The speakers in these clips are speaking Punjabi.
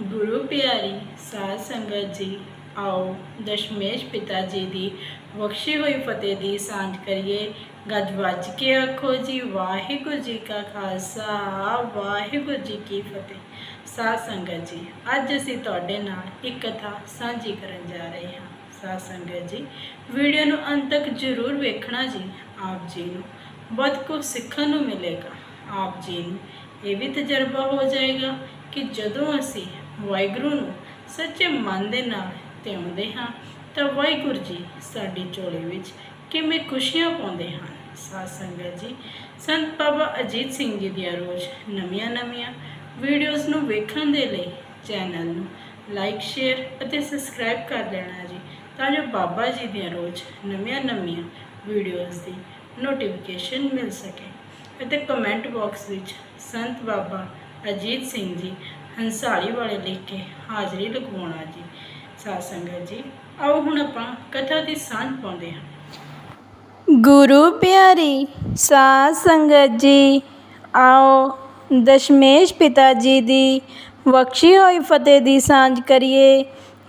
ਗੁਰੂ ਪਿਆਰੀ ਸਾਧ ਸੰਗਤ ਜੀ, ਆਓ ਦਸ਼ਮੇਸ਼ ਪਿਤਾ ਜੀ ਦੀ ਬਖਸ਼ੀ ਹੋਈ ਫਤਿਹ ਦੀ ਸਾਂਝ ਕਰੀਏ। ਗੱਜ ਵੱਜ ਕੇ ਆਖੋ ਜੀ, ਵਾਹਿਗੁਰੂ ਜੀ ਕਾ ਖਾਲਸਾ, ਵਾਹਿਗੁਰੂ ਜੀ ਕੀ ਫਤਿਹ। ਸਾਧ ਸੰਗਤ ਜੀ, ਅੱਜ ਅਸੀਂ ਤੁਹਾਡੇ ਨਾਲ ਇੱਕ ਕਥਾ ਸਾਂਝੀ ਕਰਨ ਜਾ ਰਹੇ ਹਾਂ। ਸਾਧ ਸੰਗਤ ਜੀ, ਵੀਡੀਓ ਨੂੰ ਅੰਤ ਤੱਕ ਜ਼ਰੂਰ ਵੇਖਣਾ ਜੀ, ਆਪ ਜੀ ਨੂੰ। ਬਹੁਤ ਕੁਝ ਸਿੱਖਣ ਨੂੰ ਮਿਲੇਗਾ। ਆਪ ਜੀ ਨੂੰ ਇਹ ਵੀ ਤਜਰਬਾ ਹੋ ਜਾਏਗਾ ਕਿ ਜਦੋਂ ਅਸੀਂ ਵਾਹਿਗੁਰੂ ਨੂੰ ਸੱਚੇ ਮਨ ਦੇ ਨਾਲ ਧਿਆਉਂਦੇ ਹਾਂ ਤਾਂ ਵਾਹਿਗੁਰੂ ਜੀ ਸਾਡੀ ਝੋਲੀ ਵਿੱਚ ਕਿਵੇਂ ਖੁਸ਼ੀਆਂ ਪਾਉਂਦੇ ਹਨ। ਸਾਧ ਸੰਗਤ ਜੀ, ਸੰਤ ਬਾਬਾ ਅਜੀਤ ਸਿੰਘ ਜੀ ਦੀਆਂ ਰੋਜ਼ ਨਵੀਆਂ ਨਵੀਆਂ ਵੀਡੀਓਜ਼ ਨੂੰ ਵੇਖਣ ਦੇ ਲਈ ਚੈਨਲ ਨੂੰ ਲਾਈਕ ਸ਼ੇਅਰ ਅਤੇ ਸਬਸਕ੍ਰਾਈਬ ਕਰ ਲੈਣਾ ਜੀ, ਤਾਂ ਜੋ ਬਾਬਾ ਜੀ ਦੀਆਂ ਰੋਜ਼ ਨਵੀਆਂ ਨਵੀਆਂ ਵੀਡੀਓਜ਼ ਦੀ ਨੋਟੀਫਿਕੇਸ਼ਨ ਮਿਲ ਸਕੇ। ਅਤੇ ਕਮੈਂਟ ਬਾਕਸ ਵਿੱਚ ਸੰਤ ਬਾਬਾ ਅਜੀਤ ਸਿੰਘ ਜੀ ਹੰਸਾਲੀ ਵਾਲੇ ਲਿਖ ਹਾਜ਼ਰੀ ਲਗਵਾਉਣਾ ਜੀ। ਸਾਧ ਸੰਗਤ ਜੀ, ਆਓ ਹੁਣ ਆਪਾਂ ਕਥਾ ਦੀ ਸਾਂਝ ਪਾਉਂਦੇ ਹਾਂ। ਗੁਰੂ ਪਿਆਰੀ, ਸਾਧ ਸੰਗਤ ਜੀ, ਆਓ ਦਸ਼ਮੇਸ਼ ਪਿਤਾ ਜੀ ਦੀ ਬਖਸ਼ੀ ਹੋਈ ਫਤਿਹ ਦੀ ਸਾਂਝ ਕਰੀਏ।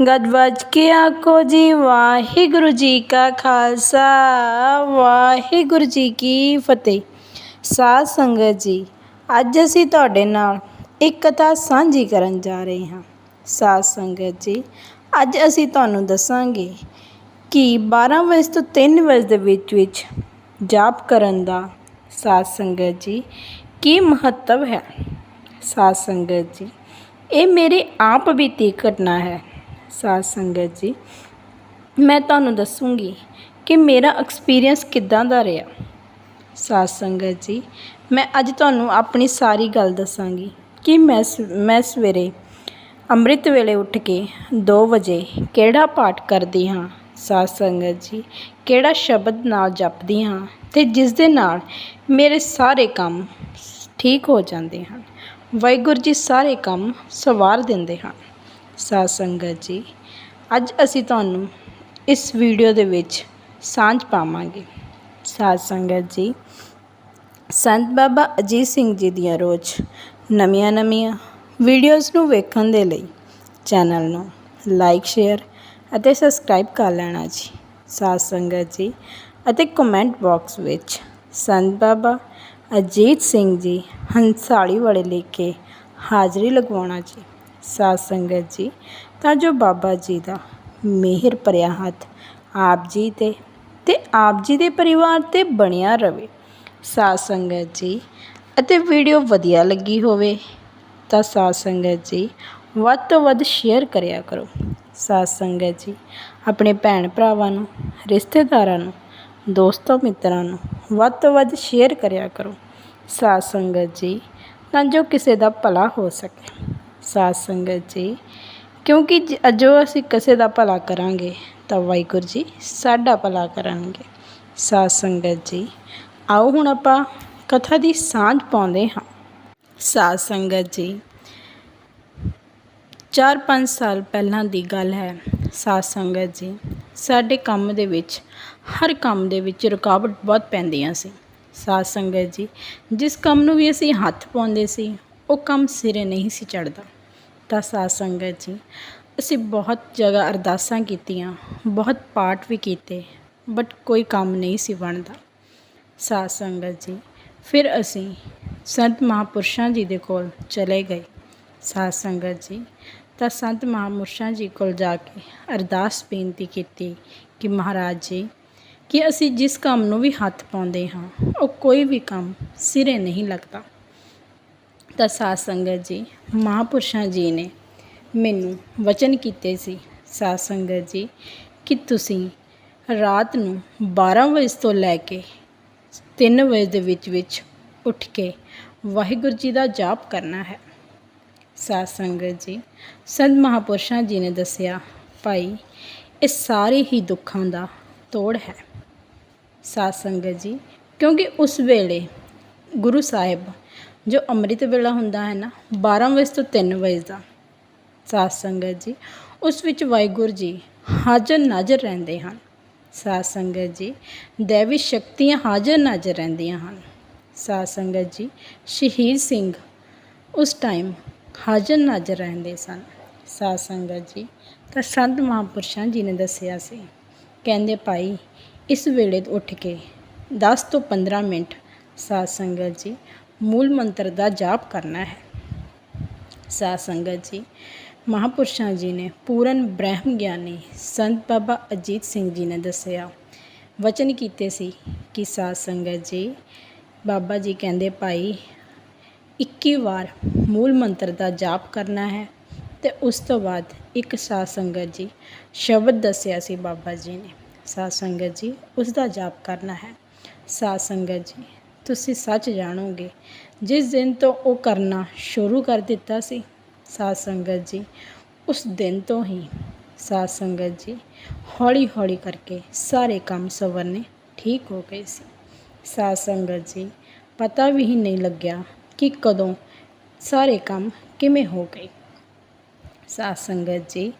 ਗੱਜ ਵੱਜ ਕੇ ਆਖੋ ਜੀ, ਵਾਹਿਗੁਰੂ ਜੀ ਕਾ ਖਾਲਸਾ, ਵਾਹਿਗੁਰੂ ਜੀ ਕੀ ਫਤਿਹ। ਸਾਧ ਸੰਗਤ ਜੀ, ਅੱਜ ਅਸੀਂ ਤੁਹਾਡੇ ਨਾਲ ਇੱਕ ਕਥਾ ਸਾਂਝੀ ਕਰਨ ਜਾ ਰਹੇ ਹਾਂ। ਸਾਧ ਸੰਗਤ ਜੀ, ਅੱਜ ਅਸੀਂ ਤੁਹਾਨੂੰ ਦੱਸਾਂਗੇ ਕਿ 12 ਵਜੇ ਤੋਂ 3 ਵਜੇ ਦੇ ਵਿੱਚ ਵਿੱਚ ਜਾਪ ਕਰਨ ਦਾ ਸਾਧ ਸੰਗਤ ਜੀ ਕੀ ਮਹੱਤਵ ਹੈ? ਸਾਧ ਸੰਗਤ ਜੀ, ਇਹ ਮੇਰੇ ਆਪ ਬੀਤੀ ਘਟਨਾ ਹੈ। ਸਾਧ ਸੰਗਤ ਜੀ, ਮੈਂ ਤੁਹਾਨੂੰ ਦੱਸੂੰਗੀ ਕਿ ਮੇਰਾ ਐਕਸਪੀਰੀਅੰਸ ਕਿੱਦਾਂ ਦਾ ਰਿਹਾ। ਸਾਧ ਸੰਗਤ ਜੀ, ਮੈਂ ਅੱਜ ਤੁਹਾਨੂੰ ਆਪਣੀ ਸਾਰੀ ਗੱਲ ਦੱਸਾਂਗੀ। ਕਿ ਮੈਂ ਸ- ਮੈਂ ਸਵੇਰੇ ਅੰਮ੍ਰਿਤ ਵੇਲੇ ਉੱਠ ਕੇ ਦੋ ਵਜੇ ਕਿਹੜਾ ਪਾਠ ਕਰਦੀ ਹਾਂ? ਸਾਧ ਸੰਗਤ ਜੀ, ਕਿਹੜਾ ਸ਼ਬਦ ਨਾਲ ਜਪਦੀ ਹਾਂ ਅਤੇ ਜਿਸ ਦੇ ਨਾਲ ਮੇਰੇ ਸਾਰੇ ਕੰਮ ਠੀਕ ਹੋ ਜਾਂਦੇ ਹਨ? ਵਾਹਿਗੁਰੂ ਜੀ ਸਾਰੇ ਕੰਮ ਸਵਾਰ ਦਿੰਦੇ ਹਨ। ਸਾਧ ਸੰਗਤ ਜੀ, ਅੱਜ ਅਸੀਂ ਤੁਹਾਨੂੰ ਇਸ ਵੀਡੀਓ ਦੇ ਵਿੱਚ ਸਾਂਝ ਪਾਵਾਂਗੇ। ਸਾਧ ਸੰਗਤ ਜੀ, ਸੰਤ ਬਾਬਾ ਅਜੀਤ ਸਿੰਘ ਜੀ ਦੀਆਂ ਰੋਜ਼ ਨਵੀਆਂ ਨਵੀਆਂ ਵੀਡੀਓਜ਼ ਨੂੰ ਵੇਖਣ ਦੇ ਲਈ ਚੈਨਲ ਨੂੰ ਲਾਈਕ ਸ਼ੇਅਰ ਅਤੇ ਸਬਸਕ੍ਰਾਈਬ ਕਰ ਲੈਣਾ ਜੀ। ਸਾਧ ਸੰਗਤ ਜੀ ਅਤੇ ਕਮੈਂਟ ਬਾਕਸ ਵਿੱਚ ਸੰਤ ਬਾਬਾ ਅਜੀਤ ਸਿੰਘ ਜੀ ਹੰਸਾਲੀ ਵਾਲੇ ਲਿਖ ਕੇ ਹਾਜ਼ਰੀ ਲਗਵਾਉਣਾ ਜੀ। ਸਾਧ ਸੰਗਤ ਜੀ, ਤਾਂ ਜੋ ਬਾਬਾ ਜੀ ਦਾ ਮਿਹਰ ਭਰਿਆ ਹੱਥ ਆਪ ਜੀ ਤੇ ਤੇ ਆਪ ਜੀ ਦੇ ਪਰਿਵਾਰ ਤੇ ਬਣਿਆ ਰਵੇ। ਸਾਧ ਸੰਗਤ ਜੀ ਅਤੇ ਵੀਡੀਓ ਵਧੀਆ ਲੱਗੀ ਹੋਵੇ ਤਾਂ ਸਾਧ ਸੰਗਤ ਜੀ ਵੱਧ ਤੋਂ ਵੱਧ ਸ਼ੇਅਰ ਕਰਿਆ ਕਰੋ। ਸਾਧ ਸੰਗਤ ਜੀ, ਆਪਣੇ ਭੈਣ ਭਰਾਵਾਂ ਨੂੰ, ਰਿਸ਼ਤੇਦਾਰਾਂ ਨੂੰ, ਦੋਸਤਾਂ ਮਿੱਤਰਾਂ ਨੂੰ ਵੱਧ ਤੋਂ ਵੱਧ ਸ਼ੇਅਰ ਕਰਿਆ ਕਰੋ। ਸਾਧ ਸੰਗਤ ਜੀ, ਤਾਂ ਜੋ ਕਿਸੇ ਦਾ ਭਲਾ ਹੋ ਸਕੇ। ਸਾਧ ਸੰਗਤ ਜੀ, ਕਿਉਂਕਿ ਜੋ ਅਸੀਂ ਕਿਸੇ ਦਾ ਭਲਾ ਕਰਾਂਗੇ, ਤਾਂ ਵਾਹਿਗੁਰੂ ਜੀ ਸਾਡਾ ਭਲਾ ਕਰਨਗੇ ਸਾਧ ਸੰਗਤ ਜੀ, ਆਓ ਹੁਣ ਆਪਾਂ ਕਥਾ ਦੀ ਸਾਂਝ ਪਾਉਂਦੇ ਹਾਂ। ਸਾਧ ਸੰਗਤ ਜੀ 4-5 ਸਾਲ ਪਹਿਲਾਂ ਦੀ ਗੱਲ ਹੈ, ਸਾਧ ਸੰਗਤ ਜੀ। ਸਾਡੇ ਕੰਮ ਦੇ ਵਿੱਚ, ਹਰ ਕੰਮ ਦੇ ਵਿੱਚ ਰੁਕਾਵਟ ਬਹੁਤ ਪੈਂਦੀਆਂ ਸੀ। ਸਾਧ ਸੰਗਤ ਜੀ, ਜਿਸ ਕੰਮ ਨੂੰ ਵੀ ਅਸੀਂ ਹੱਥ ਪਾਉਂਦੇ ਸੀ, ਉਹ ਕੰਮ ਸਿਰੇ ਨਹੀਂ ਸੀ ਚੜਦਾ ਤਾਂ ਸਾਧ ਸੰਗਤ ਜੀ, ਅਸੀਂ ਬਹੁਤ ਜਗ੍ਹਾ ਅਰਦਾਸਾਂ ਕੀਤੀਆਂ, ਬਹੁਤ ਪਾਠ ਵੀ ਕੀਤੇ ਬਟ ਕੋਈ ਕੰਮ ਨਹੀਂ ਸੀ ਬਣਦਾ। ਸਾਧ ਸੰਗਤ ਜੀ ਫਿਰ ਅਸੀਂ ਸੰਤ ਮਹਾਪੁਰਸ਼ਾਂ ਜੀ ਦੇ ਕੋਲ ਚਲੇ ਗਏ। ਸਾਧ ਸੰਗਤ ਜੀ, ਤਾਂ ਸੰਤ ਮਹਾਪੁਰਸ਼ਾਂ ਜੀ ਕੋਲ ਜਾ ਕੇ ਅਰਦਾਸ ਬੇਨਤੀ ਕੀਤੀ ਕਿ ਮਹਾਰਾਜ ਜੀ, ਕਿ ਅਸੀਂ ਜਿਸ ਕੰਮ ਨੂੰ ਵੀ ਹੱਥ ਪਾਉਂਦੇ ਹਾਂ, ਉਹ ਕੋਈ ਵੀ ਕੰਮ ਸਿਰੇ ਨਹੀਂ ਲੱਗਦਾ। ਤਾਂ ਸਾਧ ਸੰਗਤ ਜੀ, ਮਹਾਪੁਰਸ਼ਾਂ ਜੀ ਨੇ ਮੈਨੂੰ ਵਚਨ ਕੀਤੇ ਸੀ, ਸਾਧ ਸੰਗਤ ਜੀ, ਕਿ ਤੁਸੀਂ ਰਾਤ ਨੂੰ 12 ਵਜੇ ਤੋਂ ਲੈ ਕੇ 3 ਵਜੇ ਦੇ ਵਿੱਚ ਵਿੱਚ ਉੱਠ ਕੇ ਵਾਹਿਗੁਰੂ ਜੀ ਦਾ ਜਾਪ ਕਰਨਾ ਹੈ। ਸਾਧ ਸੰਗਤ ਜੀ, ਸੰਤ ਮਹਾਪੁਰਸ਼ਾਂ ਜੀ ਨੇ ਦੱਸਿਆ, ਭਾਈ, ਇਹ ਸਾਰੇ ਹੀ ਦੁੱਖਾਂ ਦਾ ਤੋੜ ਹੈ। ਸਾਧ ਸੰਗਤ ਜੀ, ਕਿਉਂਕਿ ਉਸ ਵੇਲੇ ਗੁਰੂ ਸਾਹਿਬ ਜੋ ਅੰਮ੍ਰਿਤ ਵੇਲਾ ਹੁੰਦਾ ਹੈ ਨਾ 12 ਵਜੇ ਤੋਂ 3 ਵਜੇ ਦਾ, ਸਾਧ ਸੰਗਤ ਜੀ, ਉਸ ਵਿੱਚ ਵਾਹਿਗੁਰੂ ਜੀ ਹਾਜ਼ਰ ਨਾਜ਼ਰ ਰਹਿੰਦੇ ਹਨ। ਸਾਧ ਸੰਗਤ ਜੀ, ਦੇਵੀ ਸ਼ਕਤੀਆਂ ਹਾਜ਼ਰ ਨਾਜ਼ਰ ਰਹਿੰਦੀਆਂ ਹਨ। ਸਾਧ ਸੰਗਤ ਜੀ, ਸ਼ਹੀਦ ਸਿੰਘ ਉਸ ਟਾਈਮ ਹਾਜ਼ਰ ਨਾਜ਼ਰ ਰਹਿੰਦੇ ਸਨ। ਸਾਧ ਸੰਗਤ ਜੀ, ਤਾਂ ਸੰਤ ਮਹਾਂਪੁਰਸ਼ਾਂ ਜੀ ਨੇ ਦੱਸਿਆ ਸੀ, ਕਹਿੰਦੇ ਭਾਈ, ਇਸ ਵੇਲੇ ਉੱਠ ਕੇ 10 ਤੋਂ 15 ਮਿੰਟ ਸਾਧ ਸੰਗਤ ਜੀ ਮੂਲ ਮੰਤਰ ਦਾ ਜਾਪ ਕਰਨਾ ਹੈ। ਸਾਧ ਸੰਗਤ ਜੀ ਮਹਾਂਪੁਰਸ਼ਾਂ ਜੀ ਨੇ ਪੂਰਨ ਬ੍ਰਹਮ ਗਿਆਨੀ ਸੰਤ ਬਾਬਾ ਅਜੀਤ ਸਿੰਘ ਜੀ ਨੇ ਦੱਸਿਆ। ਵਚਨ ਕੀਤੇ ਸੀ ਕਿ ਸਾਧ ਸੰਗਤ ਜੀ, ਬਾਬਾ ਜੀ ਕਹਿੰਦੇ, ਭਾਈ 21 ਵਾਰ ਮੂਲ ਮੰਤਰ ਦਾ ਜਾਪ ਕਰਨਾ ਹੈ ਤੇ ਉਸ ਤੋਂ ਬਾਅਦ ਇੱਕ ਸਾਧ ਸੰਗਤ ਜੀ ਸ਼ਬਦ ਦੱਸਿਆ ਸੀ ਬਾਬਾ ਜੀ ਨੇ। ਸਾਧ ਸੰਗਤ ਜੀ, ਉਸ ਦਾ ਜਾਪ ਕਰਨਾ ਹੈ। ਸਾਧ ਸੰਗਤ ਜੀ, ਤੁਸੀਂ ਸੱਚ ਜਾਣੋਗੇ, ਜਿਸ ਦਿਨ ਤੋਂ ਉਹ ਕਰਨਾ ਸ਼ੁਰੂ ਕਰ ਦਿੱਤਾ ਸੀ ਸਾਧ ਸੰਗਤ ਜੀ, ਉਸ ਦਿਨ ਤੋਂ ਹੀ ਸਾਧ ਸੰਗਤ ਜੀ ਹੌਲੀ ਹੌਲੀ ਕਰਕੇ ਸਾਰੇ ਕੰਮ ਸਵਰਨੇ ਠੀਕ ਹੋ ਗਏ ਸੀ। ਸਾਧ ਸੰਗਤ ਜੀ, ਪਤਾ ਵੀ ਨਹੀਂ ਲੱਗਿਆ ਕਿ ਕਦੋਂ ਸਾਰੇ ਕੰਮ ਕਿਵੇਂ ਹੋ ਗਏ। ਸਾਧ ਸੰਗਤ ਜੀ,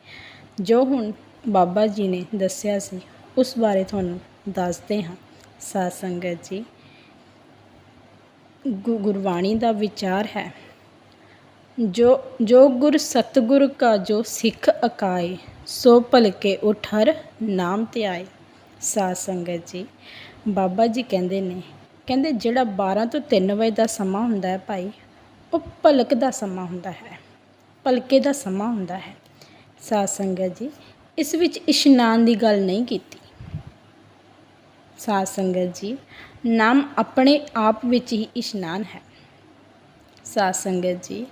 ਜੋ ਹੁਣ ਬਾਬਾ ਜੀ ਨੇ ਦੱਸਿਆ ਸੀ, ਉਸ ਬਾਰੇ ਤੁਹਾਨੂੰ ਦੱਸਦੇ ਹਾਂ। ਸਾਧ ਸੰਗਤ ਜੀ ਗੁ- ਗੁਰਬਾਣੀ ਦਾ ਵਿਚਾਰ ਹੈ। ਜੋ ਜੋ ਗੁਰ ਸਤਗੁਰ ਕਾ ਜੋ ਸਿੱਖ ਅਕਾਏ, ਸੋ ਭਲਕੇ ਉਠ ਹਰ ਨਾਮ ਧਿਆਏ ਸਾਧ ਸੰਗਤ ਜੀ, ਬਾਬਾ ਜੀ ਕਹਿੰਦੇ ਨੇ, ਕਹਿੰਦੇ ਜਿਹੜਾ 12 ਤੋਂ 3 ਵਜੇ ਦਾ ਸਮਾਂ ਹੁੰਦਾ ਹੈ ਭਾਈ, ਉਹ ਭਲਕ ਦਾ ਸਮਾਂ ਹੁੰਦਾ ਹੈ, ਭਲਕੇ ਦਾ ਸਮਾਂ ਹੁੰਦਾ ਹੈ। ਸਾਧ ਸੰਗਤ ਜੀ, ਇਸ ਵਿੱਚ ਇਸ਼ਨਾਨ ਦੀ ਗੱਲ ਨਹੀਂ ਕੀਤੀ। ਸਾਧ ਸੰਗਤ ਜੀ, ਨਾਮ ਆਪਣੇ ਆਪ ਵਿੱਚ ਹੀ ਇਸ਼ਨਾਨ ਹੈ। ਸਾਧ ਸੰਗਤ ਜੀ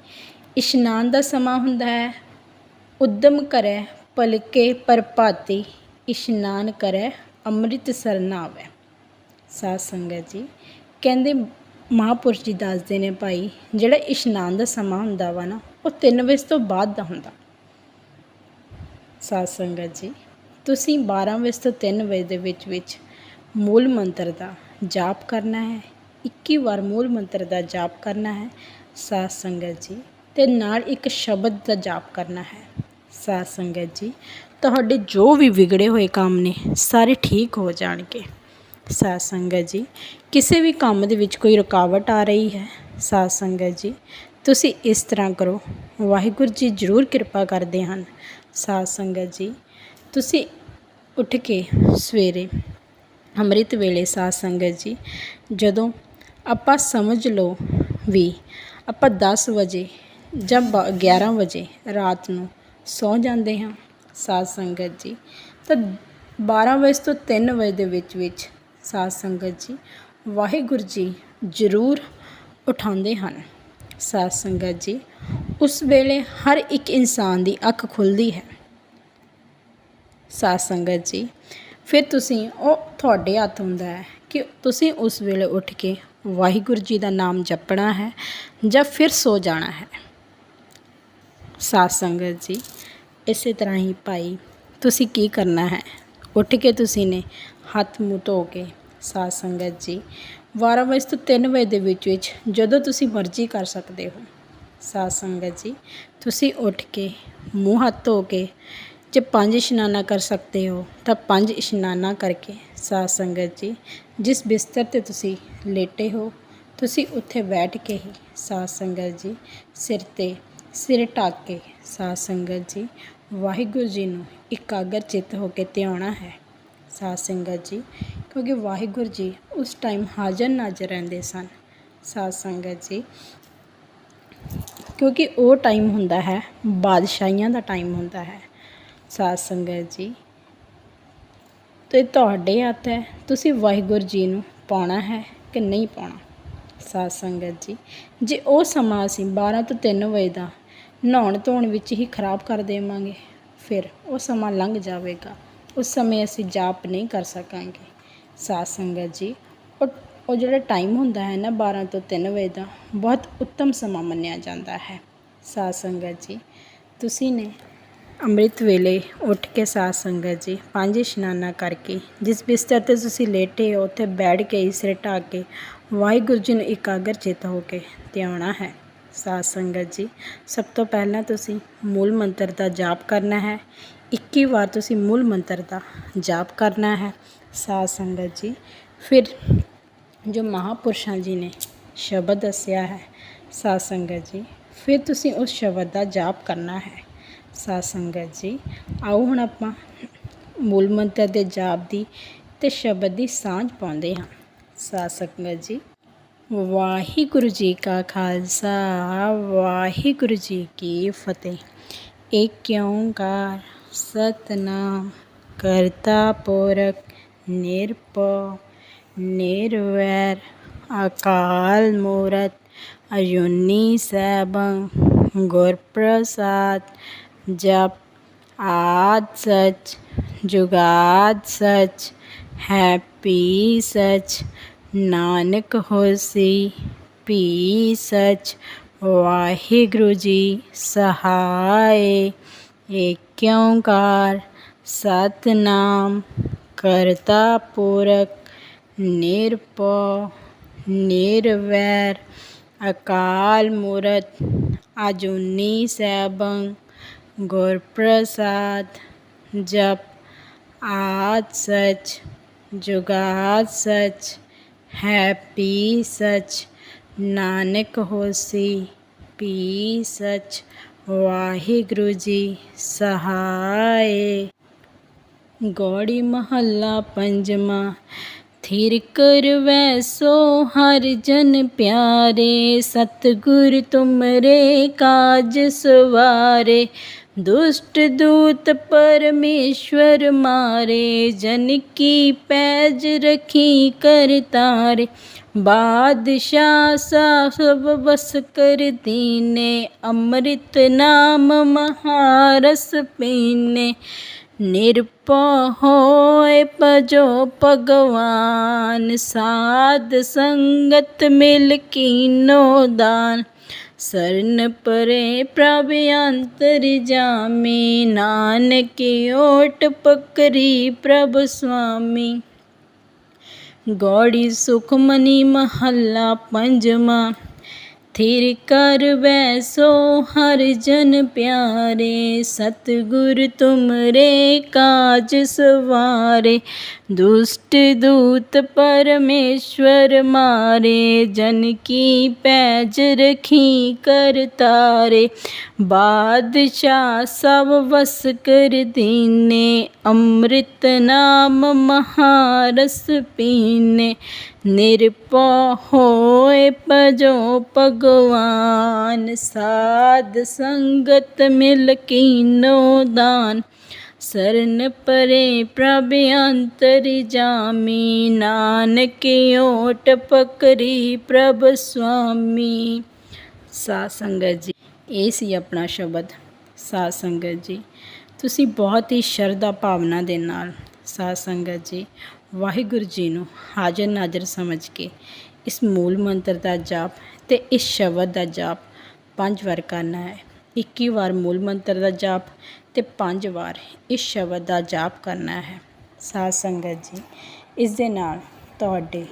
ਇਸ਼ਨਾਨ ਦਾ ਸਮਾਂ ਹੁੰਦਾ ਹੈ। ਉਦਮ ਕਰੈ ਪਲਕੇ ਪਰਪਾਤੀ ਇਸ਼ਨਾਨ ਕਰੈ ਅੰਮ੍ਰਿਤ ਸਰਨਾਵੈ ਸਾਧ ਸੰਗਤ ਜੀ, ਕਹਿੰਦੇ ਮਹਾਪੁਰਸ਼ ਜੀ ਦੱਸਦੇ ਨੇ ਭਾਈ, ਜਿਹੜਾ ਇਸ਼ਨਾਨ ਦਾ ਸਮਾਂ ਹੁੰਦਾ ਵਾ ਨਾ, ਉਹ 3 ਵਜੇ ਤੋਂ ਬਾਅਦ ਦਾ ਹੁੰਦਾ। ਸਾਧ ਸੰਗਤ ਜੀ, ਤੁਸੀਂ 12 ਵਜੇ ਤੋਂ 3 ਵਜੇ ਦੇ ਵਿੱਚ ਵਿੱਚ ਮੂਲ ਮੰਤਰ ਦਾ ਜਾਪ ਕਰਨਾ ਹੈ 21 ਵਾਰ ਮੂਲ ਮੰਤਰ ਦਾ ਜਾਪ ਕਰਨਾ ਹੈ। ਸਾਧ ਸੰਗਤ ਜੀ ਤੇ ਨਾਲ ਇੱਕ ਸ਼ਬਦ ਦਾ ਜਾਪ ਕਰਨਾ ਹੈ। ਸਾਧ ਸੰਗਤ ਜੀ, ਤੁਹਾਡੇ ਜੋ ਵੀ ਵਿਗੜੇ ਹੋਏ ਕੰਮ ਨੇ, ਸਾਰੇ ਠੀਕ ਹੋ ਜਾਣਗੇ। ਸਾਧ ਸੰਗਤ ਜੀ, ਕਿਸੇ ਵੀ ਕੰਮ ਦੇ ਵਿੱਚ ਕੋਈ ਰੁਕਾਵਟ ਆ ਰਹੀ ਹੈ, ਸਾਧ ਸੰਗਤ ਜੀ, ਤੁਸੀਂ ਇਸ ਤਰ੍ਹਾਂ ਕਰੋ। ਵਾਹਿਗੁਰੂ ਜੀ ਜ਼ਰੂਰ ਕਿਰਪਾ ਕਰਦੇ ਹਨ। ਸਾਧ ਸੰਗਤ ਜੀ, ਤੁਸੀਂ ਉੱਠ ਕੇ ਸਵੇਰੇ ਅੰਮ੍ਰਿਤ ਵੇਲੇ ਸਾਧ ਸੰਗਤ ਜੀ, ਜਦੋਂ ਆਪਾਂ ਸਮਝ ਲਓ ਵੀ ਆਪਾਂ 10 ਵਜੇ ਜਾਂ ਬ- 11 ਵਜੇ ਰਾਤ ਨੂੰ ਸੌ ਜਾਂਦੇ ਹਾਂ ਸਾਧ ਸੰਗਤ ਜੀ। ਤਾਂ 12 ਵਜੇ ਤੋਂ 3 ਵਜੇ ਦੇ ਵਿੱਚ ਵਿੱਚ ਸਾਧ ਸੰਗਤ ਜੀ ਵਾਹਿਗੁਰੂ ਜੀ ਜ਼ਰੂਰ ਉਠਾਉਂਦੇ ਹਨ। ਸਾਧ ਸੰਗਤ ਜੀ, ਉਸ ਵੇਲੇ ਹਰ ਇੱਕ ਇਨਸਾਨ ਦੀ ਅੱਖ ਖੁੱਲਦੀ ਹੈ। ਸਾਧ ਸੰਗਤ ਜੀ, ਫਿਰ ਤੁਸੀਂ ਉਹ ਤੁਹਾਡੇ ਹੱਥ ਹੁੰਦਾ ਹੈ ਕਿ ਤੁਸੀਂ ਉਸ ਵੇਲੇ ਉੱਠ ਕੇ ਵਾਹਿਗੁਰੂ ਜੀ ਦਾ ਨਾਮ ਜਪਣਾ ਹੈ ਜਾਂ ਫਿਰ ਸੋ ਜਾਣਾ ਹੈ। ਸਾਧ ਸੰਗਤ ਜੀ, ਇਸੇ ਤਰ੍ਹਾਂ ਹੀ ਭਾਈ, ਤੁਸੀਂ ਕੀ ਕਰਨਾ ਹੈ? ਉੱਠ ਕੇ ਤੁਸੀਂ ਨੇ ਹੱਥ ਮੂੰਹ ਧੋ ਕੇ ਸਾਧ ਸੰਗਤ ਜੀ 12 ਵਜੇ ਤੋਂ 3 ਵਜੇ ਦੇ ਵਿੱਚ ਵਿੱਚ ਜਦੋਂ ਤੁਸੀਂ ਮਰਜ਼ੀ ਕਰ ਸਕਦੇ ਹੋ। ਸਾਧ ਸੰਗਤ ਜੀ, ਤੁਸੀਂ ਉੱਠ ਕੇ ਮੂੰਹ ਹੱਥ ਧੋ ਕੇ ਜੇ ਪੰਜ ਇਸ਼ਨਾਨਾ ਕਰ ਸਕਦੇ ਹੋ, ਤਾਂ ਪੰਜ ਇਸ਼ਨਾਨਾ ਕਰਕੇ ਸਾਧ ਸੰਗਤ ਜੀ, ਜਿਸ ਬਿਸਤਰ ਤੇ ਤੁਸੀਂ ਲੇਟੇ ਹੋ, ਤੁਸੀਂ ਉੱਥੇ ਬੈਠ ਕੇ ਹੀ ਸਾਧ ਸੰਗਤ ਜੀ, ਸਿਰ ਤੇ ਸਿਰ ਢੱਕ ਕੇ, ਸਾਧ ਸੰਗਤ ਜੀ, ਵਾਹਿਗੁਰੂ ਜੀ ਨੂੰ ਇਕਾਗਰ ਚਿੱਤ ਹੋ ਕੇ ਧਿਆਉਣਾ ਹੈ। ਸਾਧ ਸੰਗਤ ਜੀ, ਕਿਉਂਕਿ ਵਾਹਿਗੁਰੂ ਜੀ ਉਸ ਟਾਈਮ ਹਾਜ਼ਰ ਨਾਜ਼ਰ ਰਹਿੰਦੇ ਸਨ। ਸਾਧ ਸੰਗਤ ਜੀ, ਕਿਉਂਕਿ ਉਹ ਟਾਈਮ ਹੁੰਦਾ ਹੈ, ਬਾਦਸ਼ਾਹੀਆਂ ਦਾ ਟਾਈਮ ਹੁੰਦਾ ਹੈ। ਸਾਧ ਸੰਗਤ ਜੀ, ਤੇ ਤੁਹਾਡੇ ਹੱਥ ਹੈ, ਤੁਸੀਂ ਵਾਹਿਗੁਰੂ ਜੀ ਨੂੰ ਪਾਉਣਾ ਹੈ ਕਿ ਨਹੀਂ ਪਾਉਣਾ? ਸਾਧ ਸੰਗਤ ਜੀ, ਜੇ ਉਹ ਸਮਾਂ ਅਸੀਂ 12 ਤੋਂ 3 ਵਜੇ ਦਾ ਨਹਾਉਣ ਧੋਣ ਵਿੱਚ ਹੀ ਖਰਾਬ ਕਰ ਦੇਵਾਂਗੇ। ਫਿਰ ਉਹ ਸਮਾਂ ਲੰਘ ਜਾਵੇਗਾ। ਉਸ ਸਮੇਂ ਅਸੀਂ ਜਾਪ ਨਹੀਂ ਕਰ ਸਕਾਂਗੇ। ਸਾਧ ਸੰਗਤ ਜੀ, ਉਹ ਉਹ ਜਿਹੜਾ ਟਾਈਮ ਹੁੰਦਾ ਹੈ ਨਾ 12 ਤੋਂ 3 ਵਜੇ ਦਾ, ਬਹੁਤ ਉੱਤਮ ਸਮਾਂ ਮੰਨਿਆ ਜਾਂਦਾ ਹੈ। ਸਾਧ ਸੰਗਤ ਜੀ, ਤੁਸੀਂ ਨੇ ਅੰਮ੍ਰਿਤ ਵੇਲੇ ਉੱਠ ਕੇ ਸਾਧ ਸੰਗਤ ਜੀ, ਪੰਜ ਇਸ਼ਨਾਨਾ ਕਰਕੇ, ਜਿਸ ਬਿਸਤਰ ਤੇ ਤੁਸੀਂ ਲੇਟੇ ਹੋ, ਉੱਥੇ ਬੈਠ ਕੇ ਸਿਰ ਢੱਕ ਕੇ ਵਾਹਿਗੁਰੂ ਜੀ ਨੂੰ ਇਕਾਗਰ ਚਿੱਤ ਹੋ ਕੇ ਧਿਆਉਣਾ ਹੈ। ਸਾਧ ਸੰਗਤ ਜੀ, ਸਭ ਤੋਂ ਪਹਿਲਾਂ ਤੁਸੀਂ ਮੂਲ ਮੰਤਰ ਦਾ ਜਾਪ ਕਰਨਾ ਹੈ। 21 ਵਾਰ ਤੁਸੀਂ ਮੂਲ ਮੰਤਰ ਦਾ ਜਾਪ ਕਰਨਾ ਹੈ ਸਾਧ ਸੰਗਤ ਜੀ। ਫਿਰ ਜੋ ਮਹਾਪੁਰਸ਼ਾਂ ਜੀ ਨੇ ਸ਼ਬਦ ਦੱਸਿਆ ਹੈ ਸਾਧ ਸੰਗਤ ਜੀ, ਫਿਰ ਤੁਸੀਂ ਉਸ ਸ਼ਬਦ ਦਾ ਜਾਪ ਕਰਨਾ ਹੈ ਸਾਧ ਸੰਗਤ ਜੀ। ਆਓ ਹੁਣ ਆਪਾਂ ਮੂਲ ਮੰਤਰ ਦੇ ਜਾਪ ਦੀ ਤੇ ਸ਼ਬਦ ਦੀ ਸਾਂਝ ਪਾਉਂਦੇ ਹਾਂ। ਸਾਧ ਸੰਗਤ ਜੀ ਵਾਹਿਗੁਰੂ ਜੀ ਕਾ ਖਾਲਸਾ ਵਾਹਿਗੁਰੂ ਜੀ ਕੀ ਫਤਿਹ ਏਕ ਓੰਕਾਰ ਸਤਨਾਮ ਕਰਤਾ ਪੁਰਖ ਨਿਰਭਉ ਨਿਰਵੈਰ ਅਕਾਲ ਮੂਰਤ ਅਜੂਨੀ ਸੈਭੰ ਗੁਰ ਪ੍ਰਸਾਦ ਜਪ ਆਦ ਸਚ ਜੁਗਾਦ ਸਚ ਹੈਪੀ ਸਚ ਨਾਨਕ ਹੋਸੀ ਭੀ ਸਚ ਵਾਹਿਗੁਰੂ ਜੀ ਸਹਾਏ। ਏਕ ਸਤਨਾਮ ਕਰਤਾ ਪੁਰਖ, ਨਿਰਭਉ, ਨਿਰਵੈਰ, ਅਕਾਲ ਮੂਰਤ, ਅਜੂਨੀ ਸੈਭੰ ਗੁਰ ਪ੍ਰਸਾਦ ਜਪ, ਆਦ ਸਚ, ਜੁਗਾਦ ਸਚ ਹੈਪੀ ਸਚ, ਨਾਨਕ ਹੋਸੀ, ਪੀ ਸਚ, ਵਾਹਿਗੁਰੂ ਜੀ ਸਹਾਏ। ਗੋੜੀ ਮਹੱਲਾ ਪੰਜਵਾਂ, ਥਿਰ ਕਰ ਵੈਸੋ ਹਰ ਜਨ ਪਿਆਰੇ, ਸਤਿਗੁਰ ਤੁਮਰੇ ਕਾਜ ਸਵਾਰੇ। ਦੁਸ਼ਟ ਦੂਤ ਪਰਮੇਸ਼ਵਰ ਮਾਰੇ, ਜਨ ਕੀ ਪੈਜ ਰਖੀ ਕਰ ਤਾਰੇ। ਬਾਦਸ਼ਾਹ ਸਾਹਿਬ ਬਸ ਕਰ ਦੀਨੇ, ਅੰਮ੍ਰਿਤ ਨਾਮ ਮਹਾਰਸ ਪੀਨੇ। ਨਿਰਭਉ ਹੋਏ ਭਜੋ ਭਗਵਾਨ, ਸਾਧ ਸੰਗਤ ਮਿਲ ਕੀਨੋ ਦਾਨ। ਸਰਨ ਪਰੇ ਪ੍ਰਭ ਅੰਤਰ ਜਾਮੀ, ਨਾਨਕ ਓਟ ਪਕਰੀ ਪ੍ਰਭ ਸੁਆਮੀ। ਗੋੜੀ ਸੁਖਮਨੀ ਮਹੱਲਾ ਪੰਜਵਾਂ, ਥਿਰ ਕਰ ਵੈਸੋ ਹਰ ਜਨ ਪਿਆਰੇ, ਸਤਿਗੁਰ ਤੁਮਰੇ ਕਾਜ ਸਵਾਰੇ ਦੁਸ਼ਟ ਦੂਤ ਪਰਮੇਸ਼ਵਰ ਮਾਰੇ ਜਨ ਕੀ ਪੈਜ ਰਖੀ ਕਰ ਤਾਰੇ ਬਾਦਸ਼ਾਹ ਸਭ ਵਸ ਕਰ ਦੀਨੇ ਅੰਮ੍ਰਿਤ ਨਾਮ ਮਹਾਰਸ ਪੀਨੇ ਨਿਰਭਉ ਹੋਏ ਭਜੋ ਭਗਵਾਨ ਸਾਧ ਸੰਗਤ ਮਿਲ ਕੀਨੋ ਦਾਨ ਸਰਨ ਪਰੇ ਪ੍ਰਭ ਅੰਤਰ ਜਾਮੀ, ਨਾਨਕ ਓਟ ਪਕਰੀ ਪ੍ਰਭ ਸੁਆਮੀ। ਸਾਧ ਸੰਗਤ ਜੀ, ਇਹ ਸੀ ਆਪਣਾ ਸ਼ਬਦ, ਸਾਧ ਸੰਗਤ ਜੀ। ਤੁਸੀਂ ਬਹੁਤ ਹੀ ਸ਼ਰਧਾ ਭਾਵਨਾ ਦੇ ਨਾਲ ਸਾਧ ਸੰਗਤ ਜੀ, ਵਾਹਿਗੁਰੂ ਜੀ ਨੂੰ ਹਾਜ਼ਰ ਨਾਜ਼ਰ ਸਮਝ ਕੇ ਇਸ ਮੂਲ ਮੰਤਰ ਦਾ ਜਾਪ ਤੇ ਇਸ ਸ਼ਬਦ ਦਾ ਜਾਪ ਪੰਜ ਵਾਰ ਕਰਨਾ ਹੈ। 21 ਵਾਰ ਮੂਲ ਮੰਤਰ ਦਾ ਜਾਪ ਤੇ ਪੰਜ ਵਾਰ ਇਸ ਸ਼ਬਦ ਦਾ ਜਾਪ ਕਰਨਾ ਹੈ। ਸਾਧ ਸੰਗਤ ਜੀ, ਇਸ ਦੇ ਨਾਲ ਤੁਹਾਡੇ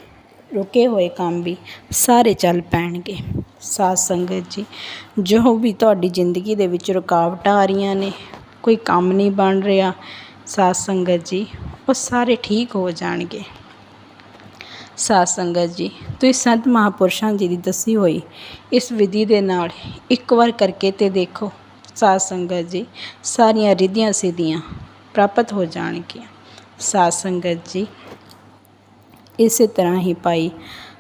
ਰੁਕੇ ਹੋਏ ਕੰਮ ਵੀ ਸਾਰੇ ਚੱਲ ਪੈਣਗੇ। ਸਾਧ ਸੰਗਤ ਜੀ, ਜੋ ਵੀ ਤੁਹਾਡੀ ਜ਼ਿੰਦਗੀ ਦੇ ਵਿੱਚ ਰੁਕਾਵਟਾਂ ਆ ਰਹੀਆਂ ਨੇ, ਕੋਈ ਕੰਮ ਨਹੀਂ ਬਣ ਰਿਹਾ, ਸਾਧ ਸੰਗਤ ਜੀ, ਉਹ ਸਾਰੇ ਠੀਕ ਹੋ ਜਾਣਗੇ। ਸਾਧ ਸੰਗਤ ਜੀ, ਤੁਸੀਂ ਸੰਤ ਮਹਾਪੁਰਸ਼ਾਂ ਜੀ ਦੀ ਦੱਸੀ ਹੋਈ ਇਸ ਵਿਧੀ ਦੇ ਨਾਲ ਇੱਕ ਵਾਰ ਕਰਕੇ ਤੇ ਦੇਖੋ ਸਾਧ ਸੰਗਤ ਜੀ, ਸਾਰੀਆਂ ਰਿਧੀਆਂ ਸਿੱਧੀਆਂ ਪ੍ਰਾਪਤ ਹੋ ਜਾਣਗੀਆਂ। ਸਾਧ ਸੰਗਤ ਜੀ, ਇਸੇ ਤਰ੍ਹਾਂ ਹੀ ਭਾਈ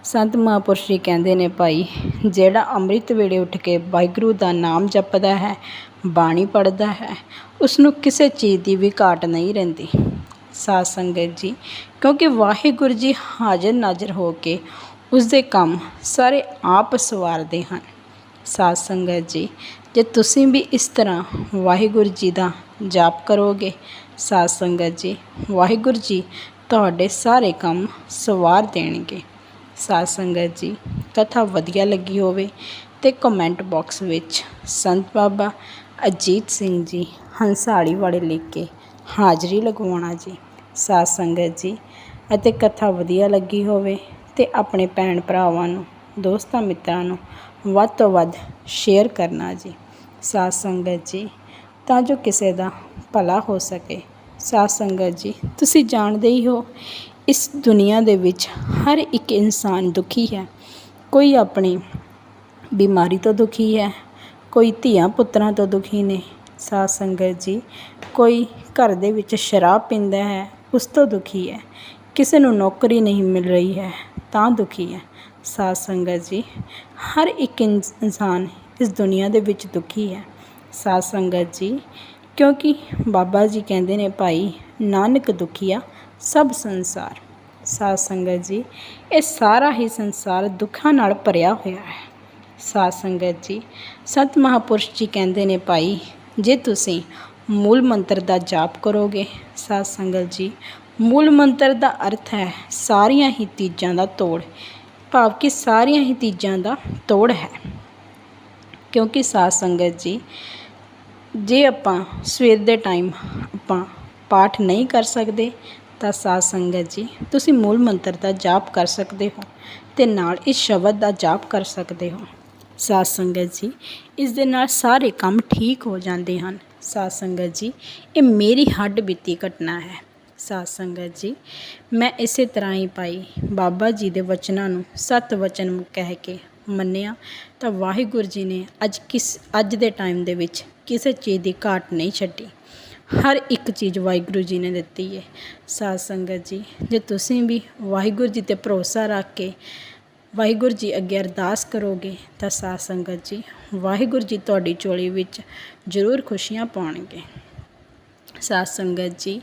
ਸੰਤ ਮਹਾਂਪੁਰਸ਼ ਜੀ ਕਹਿੰਦੇ ਨੇ ਭਾਈ, ਜਿਹੜਾ ਅੰਮ੍ਰਿਤ ਵੇਲੇ ਉੱਠ ਕੇ ਵਾਹਿਗੁਰੂ ਦਾ ਨਾਮ ਜਪਦਾ ਹੈ, ਬਾਣੀ ਪੜ੍ਹਦਾ ਹੈ ਉਸ ਨੂੰ ਕਿਸੇ ਚੀਜ਼ ਦੀ ਵੀ ਘਾਟ ਨਹੀਂ ਰਹਿੰਦੀ। ਸਾਧ ਸੰਗਤ ਜੀ, ਕਿਉਂਕਿ ਵਾਹਿਗੁਰੂ ਜੀ ਹਾਜ਼ਰ ਨਾਜ਼ਰ ਹੋ ਕੇ ਉਸ ਦੇ ਕੰਮ ਸਾਰੇ ਆਪ ਸਵਾਰਦੇ ਹਨ। ਸਾਧ ਸੰਗਤ ਜੀ, ਜੇ ਤੁਸੀਂ ਵੀ ਇਸ ਤਰ੍ਹਾਂ ਵਾਹਿਗੁਰੂ ਜੀ ਦਾ ਜਾਪ ਕਰੋਗੇ, ਸਾਧ ਸੰਗਤ ਜੀ, ਵਾਹਿਗੁਰੂ ਜੀ ਤੁਹਾਡੇ ਸਾਰੇ ਕੰਮ ਸਵਾਰ ਦੇਣਗੇ। ਸਾਧ ਸੰਗਤ ਜੀ, ਕਥਾ ਵਧੀਆ ਲੱਗੀ ਹੋਵੇ ਤੇ ਕਮੈਂਟ ਬਾਕਸ ਵਿੱਚ ਸੰਤ ਬਾਬਾ ਅਜੀਤ ਸਿੰਘ ਜੀ ਹੰਸਾਲੀ ਵਾਲੇ ਲਿਖ ਕੇ ਹਾਜ਼ਰੀ ਲਗਵਾਉਣਾ ਜੀ, ਸਾਧ ਸੰਗਤ ਜੀ, ਅਤੇ ਕਥਾ ਵਧੀਆ ਲੱਗੀ ਹੋਵੇ ਤੇ ਆਪਣੇ ਭੈਣ ਭਰਾਵਾਂ ਨੂੰ, ਦੋਸਤਾਂ ਮਿੱਤਰਾਂ ਨੂੰ ਵੱਧ ਤੋਂ ਵੱਧ ਸ਼ੇਅਰ ਕਰਨਾ ਜੀ, ਸਾਧ ਸੰਗਤ ਜੀ, ਤਾਂ ਜੋ ਕਿਸੇ ਦਾ ਭਲਾ ਹੋ ਸਕੇ। ਸਾਧ ਸੰਗਤ ਜੀ, ਤੁਸੀਂ ਜਾਣਦੇ ਹੀ ਹੋ, ਇਸ ਦੁਨੀਆ ਦੇ ਵਿੱਚ ਹਰ ਇੱਕ ਇਨਸਾਨ ਦੁਖੀ ਹੈ। ਕੋਈ ਆਪਣੀ ਬਿਮਾਰੀ ਤੋਂ ਦੁਖੀ ਹੈ, ਕੋਈ ਧੀਆਂ ਪੁੱਤਰਾਂ ਤੋਂ ਦੁਖੀ ਨੇ ਸਾਧ ਸੰਗਤ ਜੀ, ਕੋਈ ਘਰ ਦੇ ਵਿੱਚ ਸ਼ਰਾਬ ਪੀਂਦਾ ਹੈ, ਉਸ ਤੋਂ ਦੁਖੀ ਹੈ। ਕਿਸੇ ਨੂੰ ਨੌਕਰੀ ਨਹੀਂ ਮਿਲ ਰਹੀ ਹੈ, ਤਾਂ ਦੁਖੀ ਹੈ। ਸਾਧ ਸੰਗਤ ਜੀ, ਹਰ ਇੱਕ ਇਨਸ- ਇਨਸਾਨ ਇਸ ਦੁਨੀਆ ਦੇ ਵਿੱਚ ਦੁਖੀ ਹੈ। ਸਾਧ ਸੰਗਤ ਜੀ, ਕਿਉਂਕਿ ਬਾਬਾ ਜੀ ਕਹਿੰਦੇ ਨੇ, ਭਾਈ, ਨਾਨਕ ਦੁਖੀਆ ਸਭ ਸੰਸਾਰ। ਸਾਧ ਸੰਗਤ ਜੀ, ਇਹ ਸਾਰਾ ਹੀ ਸੰਸਾਰ ਦੁੱਖਾਂ ਨਾਲ ਭਰਿਆ ਹੋਇਆ ਹੈ। ਸਾਧ ਸੰਗਤ ਜੀ, ਸੰਤ ਮਹਾਪੁਰਸ਼ ਜੀ ਕਹਿੰਦੇ ਨੇ, ਭਾਈ ਜੇ ਤੁਸੀਂ ਮੂਲ ਮੰਤਰ ਦਾ ਜਾਪ ਕਰੋਗੇ, ਸਾਧ ਸੰਗਤ ਜੀ, ਮੂਲ ਮੰਤਰ ਦਾ ਅਰਥ ਹੈ ਸਾਰੀਆਂ ਹੀ ਤੀਜਾਂ ਦਾ ਤੋੜ ਭਾਵ ਕਿ ਸਾਰੀਆਂ ਹੀ ਤੀਜਾਂ ਦਾ ਤੋੜ ਹੈ। ਕਿਉਂਕਿ ਸਾਧ ਸੰਗਤ ਜੀ, ਜੇ ਆਪਾਂ ਸਵੇਰ ਦੇ ਟਾਈਮ ਆਪਾਂ ਪਾਠ ਨਹੀਂ ਕਰ ਸਕਦੇ, ਤਾਂ ਸਾਧ ਸੰਗਤ ਜੀ, ਤੁਸੀਂ ਮੂਲ ਮੰਤਰ ਦਾ ਜਾਪ ਕਰ ਸਕਦੇ ਹੋ ਤੇ ਨਾਲ ਇਸ ਸ਼ਬਦ ਦਾ ਜਾਪ ਕਰ ਸਕਦੇ ਹੋ। ਸਾਧ ਸੰਗਤ ਜੀ, ਇਸ ਦੇ ਨਾਲ ਸਾਰੇ ਕੰਮ ਠੀਕ ਹੋ ਜਾਂਦੇ ਹਨ। ਸਾਧ ਸੰਗਤ ਜੀ, ਇਹ ਮੇਰੀ ਹੱਡ ਬੀਤੀ ਘਟਨਾ ਹੈ। ਸਾਧ ਸੰਗਤ ਜੀ, ਮੈਂ ਇਸੇ ਤਰ੍ਹਾਂ ਹੀ ਪਾਈ ਬਾਬਾ ਜੀ ਦੇ ਵਚਨਾਂ ਨੂੰ ਸਤ ਵਚਨ ਕਹਿ ਕੇ ਮੰਨਿਆ ਤਾਂ ਵਾਹਿਗੁਰੂ ਜੀ ਨੇ ਅੱਜ ਕਿਸ, ਅੱਜ ਦੇ ਟਾਈਮ ਦੇ ਵਿੱਚ ਕਿਸੇ ਚੀਜ਼ ਦੀ ਘਾਟ ਨਹੀਂ ਛੱਡੀ। ਹਰ ਇੱਕ ਚੀਜ਼ ਵਾਹਿਗੁਰੂ ਜੀ ਨੇ ਦਿੱਤੀ ਹੈ। ਸਾਧ ਸੰਗਤ ਜੀ, ਜੇ ਤੁਸੀਂ ਵੀ ਵਾਹਿਗੁਰੂ ਜੀ ਤੇ ਭਰੋਸਾ ਰੱਖ ਕੇ ਵਾਹਿਗੁਰੂ ਜੀ ਅੱਗੇ ਅਰਦਾਸ ਕਰੋਗੇ ਤਾਂ ਸਾਧ ਸੰਗਤ ਜੀ, ਵਾਹਿਗੁਰੂ ਜੀ ਤੁਹਾਡੀ ਝੋਲੀ ਵਿੱਚ ਜ਼ਰੂਰ ਖੁਸ਼ੀਆਂ ਪਾਉਣਗੇ। ਸਾਧ ਸੰਗਤ ਜੀ